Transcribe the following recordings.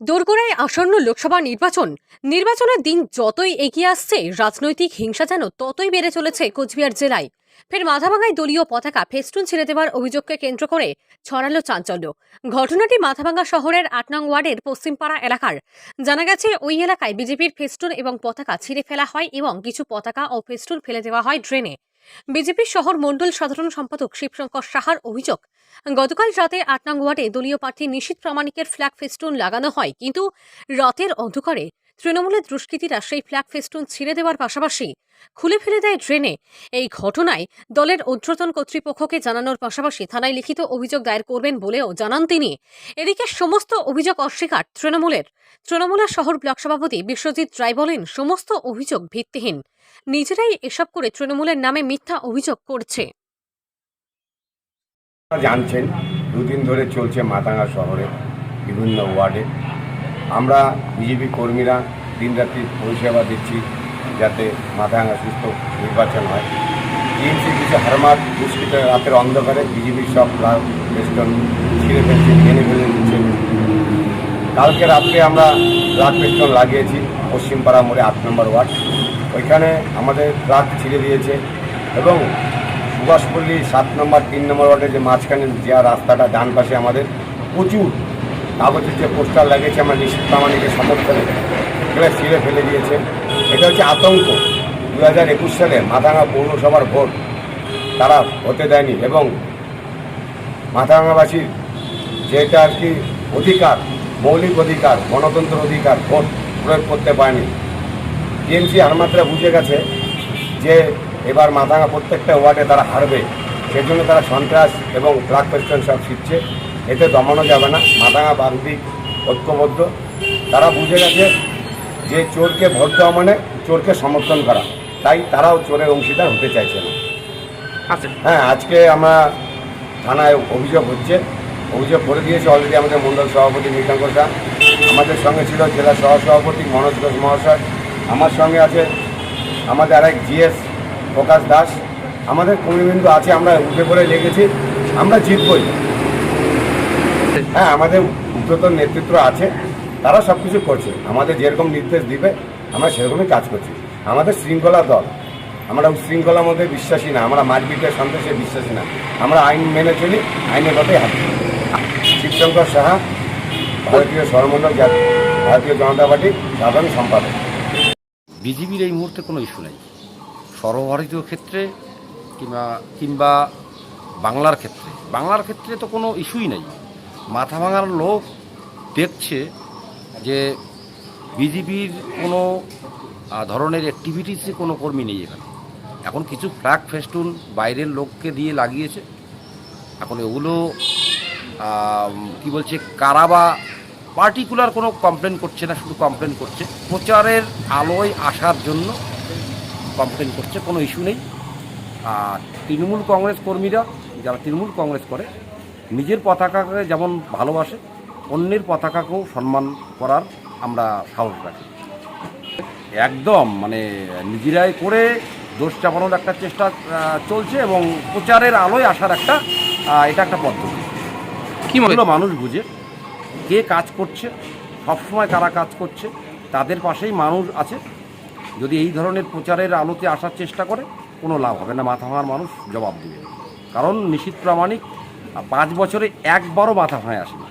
দোরগোড়ায় আসন্ন লোকসভা নির্বাচন, নির্বাচনের দিন যতই এগিয়ে আসছে, রাজনৈতিক হিংসা যেন ততই বেড়ে চলেছে কোচবিহার জেলায়। ফের মাথাভাঙায় দলীয় পতাকা ফেস্টুন ছেড়ে দেওয়ার অভিযোগকে কেন্দ্র করে ছড়ালো চাঞ্চল্য। ঘটনাটি মাথাভাঙা শহরের আট নং ওয়ার্ডের পশ্চিমপাড়া এলাকার। জানা গেছে, ওই এলাকায় বিজেপির ফেস্টুন এবং পতাকা ছিঁড়ে ফেলা হয় এবং কিছু পতাকা ও ফেস্টুন ফেলে দেওয়া হয় ড্রেনে। বিজেপির শহর মণ্ডল সাধারণ সম্পাদক শিবশঙ্কর সাহার অভিযোগ, গতকাল রাতে আট নং ওয়ার্ডে দলীয় প্রার্থী নিশীত প্রামাণিকের ফ্ল্যাগ ফেস্টুন লাগানো হয়, কিন্তু রাতের অন্ধকারে তৃণমূলের দুষ্কৃতীরা সেই ফ্ল্যাগ ফেস্টুন ছিঁড়ে দেওয়ার পাশাপাশি খুলে ফেলে দেয় ড্রেনে। এই ঘটনায় দলের ঊর্ধ্বতন কর্তৃপক্ষকে জানানোর পাশাপাশি থানায় লিখিত অভিযোগ দায়ের করবেন বলেও জানান তিনি। এদিকে সমস্ত অভিযোগ অস্বীকার তৃণমূলের। তৃণমূলের শহর ব্লক সভাপতি বিশ্বজিৎ রায় বলেন, সমস্ত অভিযোগ ভিত্তিহীন। নিজেরাই এসব করে তৃণমূলের নামে মিথ্যা অভিযোগ করছে। জানছেন, দুদিন ধরে চলছে মাতাঙ্গা শহরে বিভিন্ন ওয়ার্ডে। আমরা বিজেপি কর্মীরা দিনরাত্রি পরিষেবা দিচ্ছি যাতে মাথাভাঙা সুস্থ নির্বাচন হয়। টিএমসি কিছু হারমাত দুষ্কৃত রাতের অন্ধকারে বিজেপির সব ফেস্টন ছিঁড়ে ফেলছে টেনে ফেলে দিচ্ছে। কালকে রাত্রে আমরা ফ্লাগ ফেস্টন লাগিয়েছি, পশ্চিমপাড়া মোড়ে আট নম্বর ওয়ার্ড। ওইখানে আমাদের ফ্লাগ ছিঁড়ে দিয়েছে এবং সুভাষপল্লী সাত নম্বর, তিন নম্বর ওয়ার্ডের যে মাঝখানে যে রাস্তাটা, ডান পাশে আমাদের প্রচুর কাগজের যে পোস্টার লাগিয়েছে আমরা নিশ্চিত প্রামাণিকের সমর্থনে, এগুলো ছিঁড়ে ফেলে দিয়েছে। এটা হচ্ছে আতঙ্ক। দু হাজার একুশ সালে মাথাঙ্গা পৌরসভার ভোট তারা হতে দেয়নি এবং মাথাভাঙাবাসীর যেটা আর কি অধিকার, মৌলিক অধিকার গণতন্ত্র অধিকার, ভোট প্রয়োগ করতে পারেনি। টিএমসি হারমাত্রা বুঝে গেছে যে এবার মাথাঙ্গা প্রত্যেকটা ওয়ার্ডে তারা হারবে। সেজন্য তারা সন্ত্রাস এবং ব্লাড পেস্টন সব শিখছে এতে দমানো যাবে না। মাথাঙা বান্দিক ঐক্যবদ্ধ। তারা বুঝে গেছে যে চোরকে ভোট দেওয়া মানে চোরকে সমর্থন করা। তাই তারাও চোরের অংশীদার হতে চাইছে না। আচ্ছা। হ্যাঁ আজকে আমরা থানায় অভিযোগ হচ্ছে। অভিযোগ করে দিয়েছে অলরেডি আমাদের মণ্ডল সভাপতি মৃতাঙ্কর শাহ আমাদের সঙ্গে ছিল জেলা সহসভাপতি মনোজ ঘোষ মহাশয়। আমার সঙ্গে আছে আমাদের আরেক জিএস প্রকাশ দাস। আমাদের কর্মীবৃন্দ আছে আমরা উঠে পড়ে লেগেছি। আমরা জিতবই। হ্যাঁ আমাদের উদ্যতন নেতৃত্ব আছে তারা সব কিছু করছে। আমাদের যেরকম নির্দেশ দিবে আমরা সেরকমই কাজ করছি। আমাদের শৃঙ্খলা দল আমরা শৃঙ্খলার মধ্যে বিশ্বাসী না আমরা মারপিটের সন্দেশে বিশ্বাসী না। আমরা আইন মেনে চলি আইনের কথাই হাঁটি। শিবশঙ্কর সাহা ভারতীয় সরমণ্ডল জাতি ভারতীয় জনতা পার্টির সাধারণ সম্পাদক। বিজেপির এই মুহূর্তে কোনো ইস্যু নেই। সর্বভারতীয় ক্ষেত্রে কিংবা কিংবা বাংলার ক্ষেত্রে। বাংলার ক্ষেত্রে তো কোনো ইস্যুই নেই। মাথা ভাঙার লোক দেখছে যে বিজেপির কোনো ধরনের অ্যাক্টিভিটিসে কোনো কর্মী নেই এখানে। এখন কিছু ফ্ল্যাগ ফেস্টুন বাইরের লোককে দিয়ে লাগিয়েছে। এখন এগুলো কি বলছে, কারা বা পার্টিকুলার কোনো কমপ্লেন করছে না, শুধু কমপ্লেন করছে। প্রচারের আলোয় আসার জন্য কমপ্লেন করছে, কোনো ইস্যু নেই। আর তৃণমূল কংগ্রেস কর্মীরা, যারা তৃণমূল কংগ্রেস করে নিজের পতাকাকে যেমন ভালোবাসে অন্যের পতাকাকেও সম্মান করার আমরা সাহস রাখি। একদম মানে নিজেরাই করে দোষ চাপানোর একটা চেষ্টা চলছে এবং প্রচারের আলোয় আসার একটা এটা একটা পদ্ধতি। কি মনে মানুষ বুঝে কে কাজ করছে সবসময় কারা কাজ করছে তাদের পাশেই মানুষ আছে। যদি এই ধরনের প্রচারের আলোতে আসার চেষ্টা করে কোনো লাভ হবে না। মাথা ভাঙার মানুষ জবাব দেবে কারণ নিশীত প্রামাণিক পাঁচ বছরে একবারও মাথা ভাঙায় আসেনি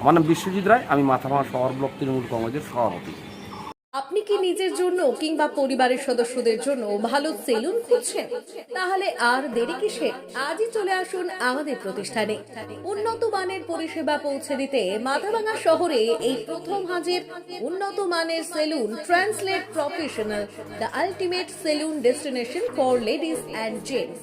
আমার নাম বিশ্বজিৎ রায়, আমি মাথা ভাঙা শহর ব্লক তৃণমূল কংগ্রেসের সভাপতি। আপনি কি নিজের জন্য কিংবা পরিবারের সদস্যদের জন্য ভালো সেলুন খুঁজছেন? তাহলে আর দেরি কিসে? আজই চলে আসুন আমাদের প্রতিষ্ঠানে। উন্নত মানের পরিষেবা পৌঁছে দিতে মাথাভাঙা শহরে এই প্রথম হাজির উন্নত মানের salon translate professional, the ultimate salon destination for ladies and gents.